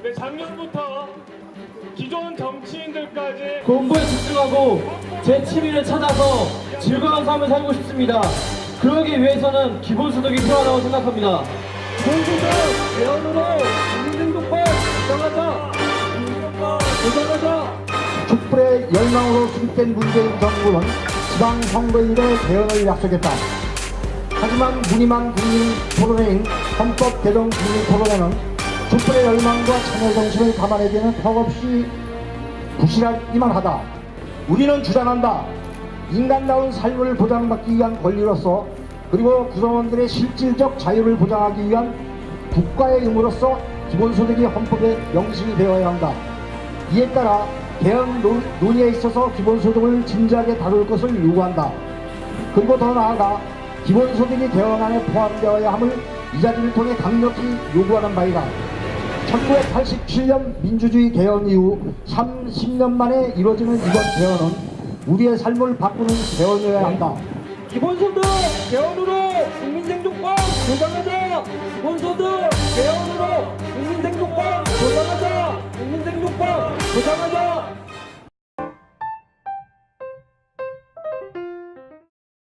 네, 작년부터 기존 정치인들까지 공부에 집중하고 제 취미를 찾아서 즐거운 삶을 살고 싶습니다. 그러기 위해서는 기본소득이 필요하다고 생각합니다. 기본소득 개헌으로 국민행복을 보장하자. 보장하자. 촛불의 열망으로 수립된 문재인 정부는 지방선거일에 개헌을 약속했다. 하지만 무늬만 국민 토론회인 헌법 개정 국민 토론회는 촛불의 열망과 참여 정신을 담아내기에는 턱없이 부실하기만 하다. 우리는 주장한다. 인간다운 삶을 보장받기 위한 권리로서 그리고 구성원들의 실질적 자유를 보장하기 위한 국가의 의무로서 기본소득이 헌법에 명시이 되어야 한다. 이에 따라 논- 논의에 있어서 기본소득을 진지하게 다룰 것을 요구한다. 그리고 더 나아가 기본소득이 개헌안에 포함되어야 함을 이 자리를 통해 강력히 요구하는 바이다. 1987년 민주주의 개헌 이후 30년 만에 이루어지는 이번 개헌은 우리의 삶을 바꾸는 개헌이어야 한다. 기본소득 개헌으로 국민생존권 보장하자. 기본소득 개헌으로 국민생존권 보장하자. 국민생존권 보장하자.